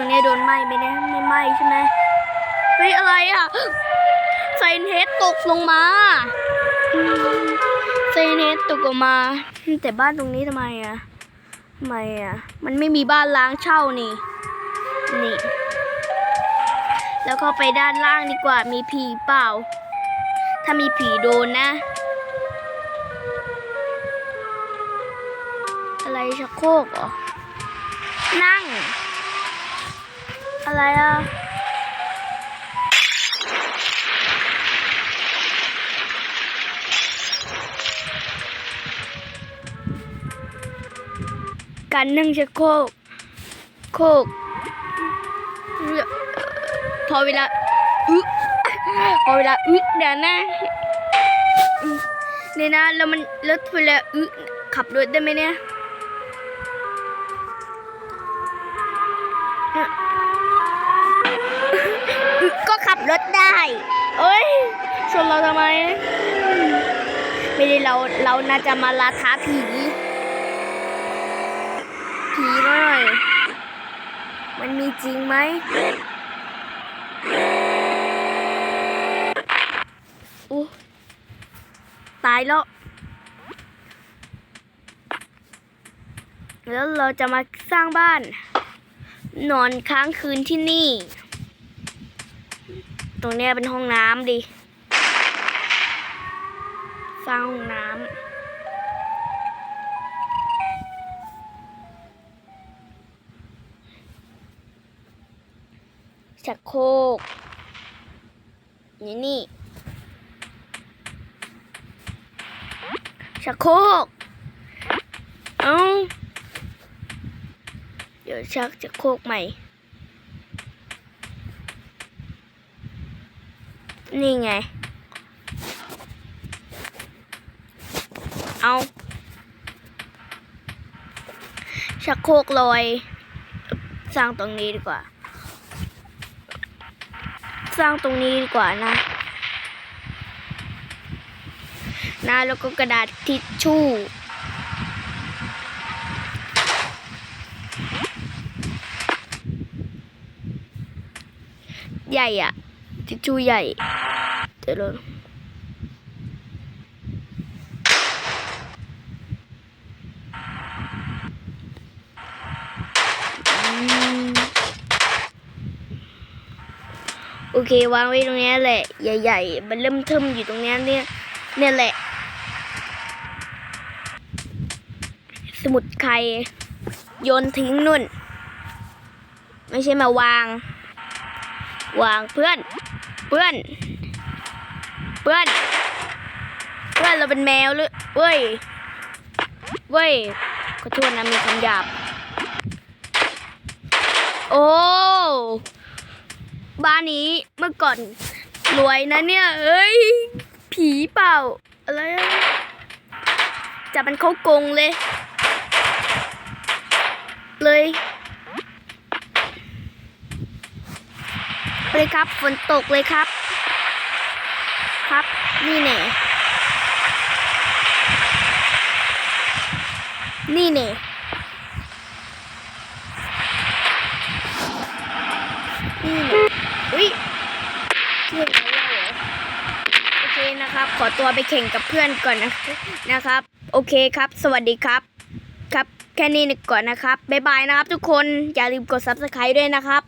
ตรงเนี้โดนไหม้ไหมเนี่ยไม่ไหม้ใช่ไหมเฮ้ยอะไรอะไซเนเฮดตกลงมาไซเนเฮดตกลงมา แต่บ้านตรงนี้ทำไมอะทำไมอะ มันไม่มีบ้านล้างเช่านี่ นี่ แล้วก็ไปด้านล่างดีกว่า มีผีเปล่า ถ้ามีผีโดนนะ อะไรชักโครกเหรอ นั่ง อะไรอะการนั่งชักโคกโคกพอเวลาอึพอเวลาอึเดี๋ยวนะเนี่ยนะแล้วมันแล้วเวลาอึขับรถได้ไหมเนี่ย รถได้เอ้ยชนเราทำไม ไม่ได้เราเราน่าจะมาลาท้าผี ผีหน่อย มันมีจริงไหมอู้ตายแล้ว แล้วเราจะมาสร้างบ้าน นอนค้างคืนที่นี่ ตรงนี้เป็นห้องน้ำดิสร้างห้องน้ำชักโครกนี่นี่ชักโครกเอ้าเดี๋ยวชักชักโครกใหม่ นี่ไง เอาชักโครกลอยสร้างตรงนี้ดีกว่า สร้างตรงนี้ดีกว่านะนะแล้วก็กระดาษทิชชู่ ใหญ่อะ ทิชชู่ใหญ่เดี๋ยวเราโอเควางไว้ตรงนี้แหละ ใหญ่ ๆ มันเริ่มเทิมอยู่ตรงนี้เนี่ยเนี่ยแหละ สมุดใครโยนทิ้งนุ่น ไม่ใช่มาวาง วางเพื่อน เพื่อน เพื่อน เพื่อนเราเป็นแมวหรือเว้ย เว้ย ขอโทษนะมีคำหยาบ โอ้ บ้านนี้เมื่อก่อนรวยนะเนี่ย เอ้ย ผีเปล่า อะไรอะจับมันเข้ากงเลย เลย เลยครับ ฝนตกเลยครับ ครับนี่แน่นี่แน่นี่แน่อุ้ยเที่ยงแล้วเหรอโอเคนะครับ ขอตัวไปแข่งกับเพื่อนก่อนนะนะครับ โอเคครับ สวัสดีครับ ครับแค่นี้ก่อนนะครับ บ๊ายบายนะครับทุกคน อย่าลืมกด subscribe ด้วยนะครับ